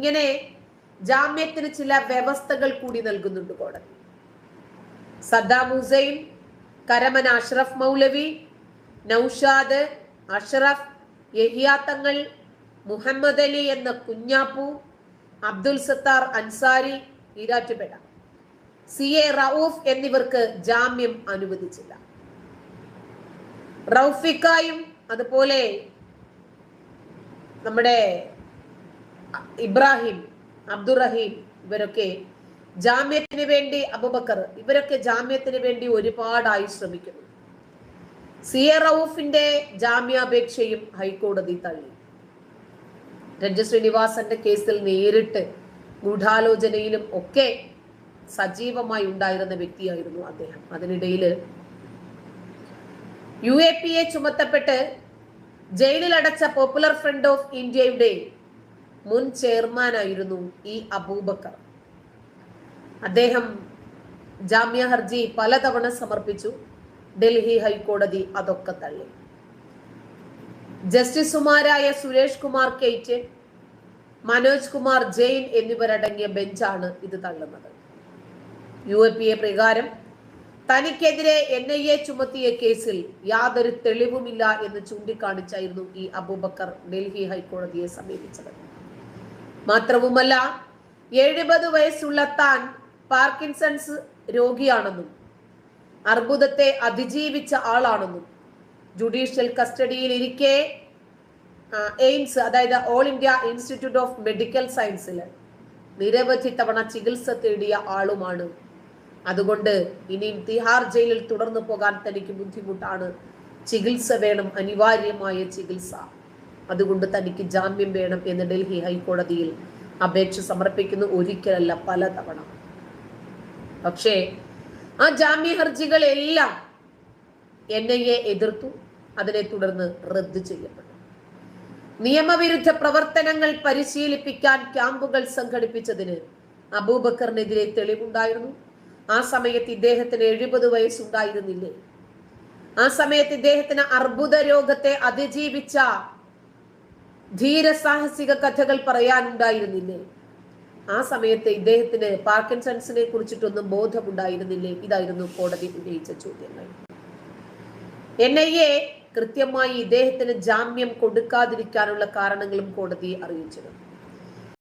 ഇങ്ങനെ ജാമ്യത്തിന് ചില വ്യവസ്ഥകൾ കൂടി നൽകുന്നുണ്ട് കോടതി. സദ്ദാം ഹുസൈൻ കരമൻ അഷ്റഫ് മൗലവി നൌഷാദ് അഷ്റഫ് യഹിയാത്തങ്ങൾ മുഹമ്മദ് അലി എന്ന കുഞ്ഞാപ്പു അബ്ദുൽ സത്താർ അൻസാരി ഈരാറ്റുപേട സി എ റൌഫ് എന്നിവർക്ക് ജാമ്യം അനുവദിച്ചില്ല. റൌഫിക്കായും അതുപോലെ നമ്മുടെ ഇബ്രാഹിം അബ്ദുറഹീം ഇവരൊക്കെ ജാമ്യത്തിന് വേണ്ടി അബുബക്കർ ഇവരൊക്കെ ജാമ്യത്തിന് വേണ്ടി ഒരുപാടായി ശ്രമിക്കുന്നു. സി റൌഫിന്റെ ജാമ്യാപേക്ഷയും ഹൈക്കോടതി തള്ളി. രഞ്ജ ശ്രീനിവാസന്റെ കേസിൽ നേരിട്ട് ഗൂഢാലോചനയിലും ഒക്കെ സജീവമായി ഉണ്ടായിരുന്ന വ്യക്തിയായിരുന്നു അദ്ദേഹം. അതിനിടയിൽ യു എ പി എ ചുമത്തപ്പെട്ട് ജയിലിൽ അടച്ച പോപ്പുലർ ഫ്രണ്ട് ഓഫ് ഇന്ത്യയുടെ മുൻ ചെയർമാനായിരുന്നു ഈ അബൂബക്കർ. അദ്ദേഹം ജാമ്യ ഹർജി പലതവണ സമർപ്പിച്ചു. ഡൽഹി ഹൈക്കോടതി അതൊക്കെ തള്ളി. ജസ്റ്റിസുമാരായ സുരേഷ് കുമാർ കെയ്റ്റ് മനോജ് കുമാർ ജെയിൻ എന്നിവരടങ്ങിയ ബെഞ്ചാണ് ഇത് തള്ളുന്നത്. യു എ പി എ പ്രകാരം തനിക്കെതിരെ എൻ ഐ എ ചുമത്തിയ കേസിൽ യാതൊരു തെളിവുമില്ല എന്ന് ചൂണ്ടിക്കാണിച്ചായിരുന്നു ഈ അബൂബക്കർ ഡൽഹി ഹൈക്കോടതിയെ സമീപിച്ചത്. മാത്രവുമല്ല എഴുപത് വയസ്സുള്ള താൻ പാർക്കിൻസൺസ് രോഗിയാണെന്നും അർബുദത്തെ അതിജീവിച്ച ആളാണെന്നും ജുഡീഷ്യൽ കസ്റ്റഡിയിൽ ഇരിക്കെ എയിംസ് അതായത് all India institute of medical സയൻസിൽ നിരവധി തവണ ചികിത്സ തേടിയ ആളുമാണ്. അതുകൊണ്ട് ഇനിയും തിഹാർ ജയിലിൽ തുടർന്നു പോകാൻ തനിക്ക് ബുദ്ധിമുട്ടാണ്. ചികിത്സ വേണം അനിവാര്യമായ ചികിത്സ. അതുകൊണ്ട് തനിക്ക് ജാമ്യം വേണം എന്ന് ഡൽഹി ഹൈക്കോടതിയിൽ അപേക്ഷ സമർപ്പിക്കുന്നു ഒരിക്കലല്ല പല തവണ പക്ഷേ ആ ജാമ്യ ഹർജികളെല്ലാം എൻ ഐ എ എതിർത്തു അതിനെ തുടർന്ന് റദ്ദ് ചെയ്യപ്പെട്ടു. നിയമവിരുദ്ധ പ്രവർത്തനങ്ങൾ പരിശീലിപ്പിക്കാൻ ക്യാമ്പുകൾ സംഘടിപ്പിച്ചതിന് അബൂബക്കറിനെതിരെ തെളിവുണ്ടായിരുന്നു. ആ സമയത്ത് ഇദ്ദേഹത്തിന് എഴുപത് വയസ്സുണ്ടായിരുന്നില്ലേ? ആ സമയത്ത് ഇദ്ദേഹത്തിന് അർബുദ രോഗത്തെ അതിജീവിച്ച ധീരസാഹസിക കഥകൾ പറയാനുണ്ടായിരുന്നില്ലേ? ആ സമയത്ത് ഇദ്ദേഹത്തിന് പാർക്കിൻസൺസിനെ കുറിച്ചിട്ടൊന്നും ബോധമുണ്ടായിരുന്നില്ലേ? ഇതായിരുന്നു കോടതി ഉന്നയിച്ച ചോദ്യങ്ങൾ. എൻ ഐ എ കൃത്യമായി ഇദ്ദേഹത്തിന് ജാമ്യം കൊടുക്കാതിരിക്കാനുള്ള കാരണങ്ങളും കോടതി അറിയിച്ചിരുന്നു.